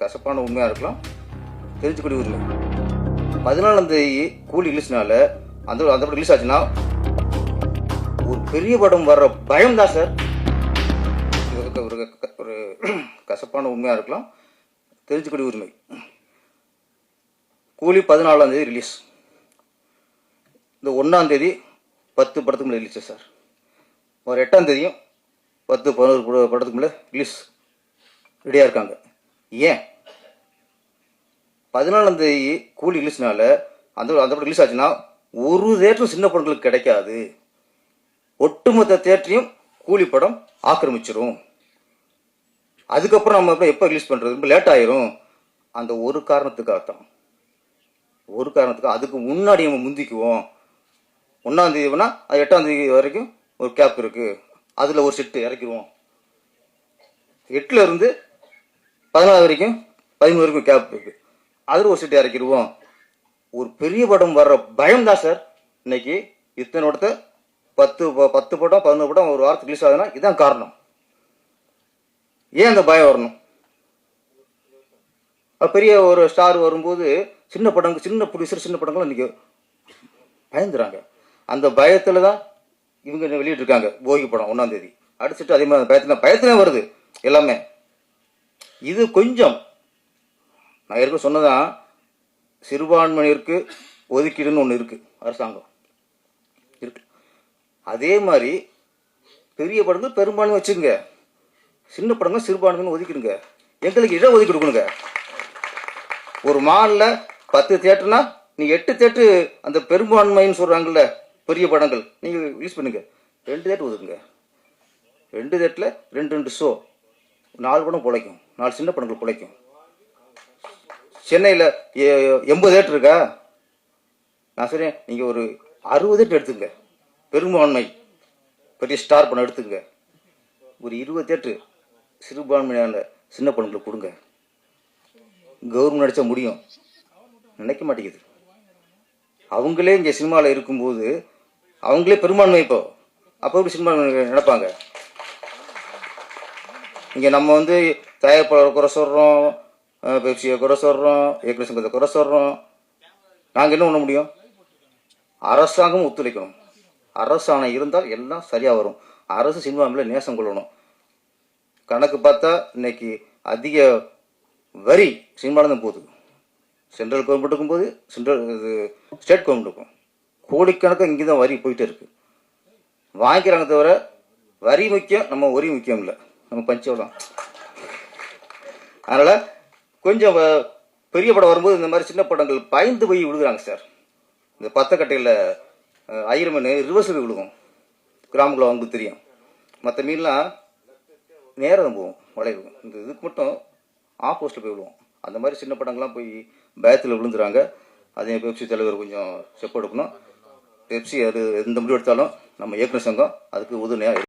கசப்பான உண்மையாக இருக்கலாம். தெரிஞ்சுக்கூடிய உரிமை பதினாலாம் தேதி கூலி ரிலீஸ்னால அந்த அந்த படம் ரிலீஸ் ஆச்சுன்னா ஒரு பெரிய படம் வர்ற பயம் தான் சார் ஒரு ஒரு கசப்பான உண்மையாக இருக்கலாம். தெரிஞ்சுக்கூடிய உரிமை. கூலி பதினாலாம் தேதி ரிலீஸ் இந்த ஒன்றாம் தேதி பத்து படத்துக்கு மேலே ரிலீஸ் சார் ஒரு எட்டாம் தேதியும் பத்து பதினோரு படத்துக்கு மேலே ரிலீஸ் ரெடியாக இருக்காங்க. ஏன்? பதினாலாம் தேதி கூலி ரிலீஸ்னால அந்த அந்த படம் ரிலீஸ் ஆச்சுன்னா ஒரு தேட்டரும் சின்ன படங்களுக்கு கிடைக்காது. ஒட்டுமொத்த தேட்டரையும் கூலி படம் ஆக்கிரமிச்சிரும். அதுக்கப்புறம் நம்ம அப்புறம் எப்போ ரிலீஸ் பண்ணுறது ரொம்ப லேட் ஆயிரும். அந்த ஒரு காரணத்துக்காகத்தான். ஒரு காரணத்துக்கு அதுக்கு முன்னாடி நம்ம முந்திக்குவோம். ஒன்றாம் தேதி அது எட்டாம் தேதி வரைக்கும் ஒரு கேப் இருக்குது அதில் ஒரு செட்டு இறக்கிடுவோம். எட்டுல இருந்து பதினாறு வரைக்கும் பதிமூணு வரைக்கும் கேப் இருக்கு. அதில் ஒரு சீட்டு இறக்கிடுவோம். ஒரு பெரிய படம் வர்ற பயம் தான் சார். இன்னைக்கு இத்தனை படத்தை பத்து ப- பத்து படம் பதினோரு படம் ஒரு வாரத்துக்கு ரிலீஸ் ஆகுதுன்னா இதான் காரணம். ஏன் அந்த பயம் வரணும்? பெரிய ஒரு ஸ்டார் வரும்போது சின்ன படங்கள் சின்ன ப்ரொடியூசர் சின்ன படங்கள் இன்னைக்கு பயந்துறாங்க. அந்த பயத்தில் தான் இவங்க வெளியிட்டிருக்காங்க? போகி படம் ஒன்றாந்தேதி அடிச்சுட்டு அதே மாதிரி பயத்தில் பயத்துல பயத்துல வருது எல்லாமே. இது கொஞ்சம். நான் ஏற்கனவே சொன்னதான் சிறுபான்மையினருக்கு ஒதுக்கீடுன்னு ஒன்று இருக்குது அரசாங்கம். இருக்கு. அதே மாதிரி பெரிய படங்கள் பெரும்பான்மை வச்சுக்கோங்க. சின்ன படங்கள் சிறுபான்மைன்னு ஒதுக்கிடுங்க. எங்களுக்கு இட ஒதுக்கீடு கொடுங்க ஒரு மாலில் பத்து தேட்டர்னா நீங்கள் எட்டு தேட்டு அந்த பெரும்பான்மைன்னு சொல்கிறாங்கல்ல பெரிய படங்கள் நீங்கள் யூஸ் பண்ணுங்க. ரெண்டு தேட்டர் ஒதுக்குங்க. ரெண்டு தேட்டில் ரெண்டு ரெண்டு ஷோ நாலு படம் பிழைக்கும். நாலு சின்ன படங்கள் பிழைக்கும். சென்னையில் எண்பது தேட்டர் இருக்கா? நான் சொல்றேன் நீங்கள் ஒரு அறுபது தேட்டர் எடுத்துங்க. பெரும்பான்மை. பெரிய ஸ்டார் படம் எடுத்துங்க. ஒரு இருபது ஏட்டு சிறுபான்மையான சின்ன படங்களுக்கு கொடுங்க. கவர்மெண்ட் நடித்தா முடியும். நினைக்க மாட்டேங்குது. அவங்களே இங்கே சினிமாவில் இருக்கும்போது அவங்களே பெரும்பான்மை இப்போ. அப்போ எப்படி சினிமா நினைப்பாங்க இங்கே நம்ம வந்து தயாரிப்பாளர் குறை சொல்கிறோம் பெப்சியை குறை சொல்கிறோம் ஏக்கர் சங்கத்தை குறை சொல்கிறோம் நாங்கள் என்ன பண்ண முடியும்? அரசாங்கம் ஒத்துழைக்கணும். அரசாணை இருந்தால் எல்லாம் சரியாக வரும். அரசு சினிமா மேலே நேசம் கொள்ளணும். கணக்கு பார்த்தா இன்னைக்கு அதிக வரி சினிமாவில் போகுது. சென்ட்ரல் கவர்மெண்ட்டுக்கும் போது சென்ட்ரல் இது ஸ்டேட் கவர்மெண்ட்டுக்கும் கோடிக்கணக்காக இங்கே தான் வரி போயிட்டே இருக்குது வாங்கிக்கிறாங்க தவிர வரி முக்கியம் நம்ம வரி முக்கியம் இல்லை. நம்ம பஞ்சவரம் அதனால் கொஞ்சம் பெரிய படம் வரும்போது இந்த மாதிரி சின்ன படங்கள் பயந்து போய் விழுகுறாங்க சார். இந்த பத்தக்கட்டையில் ஆயிரம் மீன் ரிவர்ஸில் விழுகும். கிராமங்களில் அவங்களுக்கு தெரியும். மற்ற மீன்லாம் நேரம் போகும் வளைவு. இந்த இதுக்கு மட்டும் ஆப்போசிட்டில் போய் விழுவோம். அந்த மாதிரி சின்ன படங்கள்லாம் போய் பயத்தில் விழுந்துறாங்க. அதே பெப்சி தலைவர் கொஞ்சம் செப் எடுக்கணும். பெப்சி அது எந்த முடிவு எடுத்தாலும் நம்ம இயக்குனர் சங்கம் அதுக்கு உதவியாக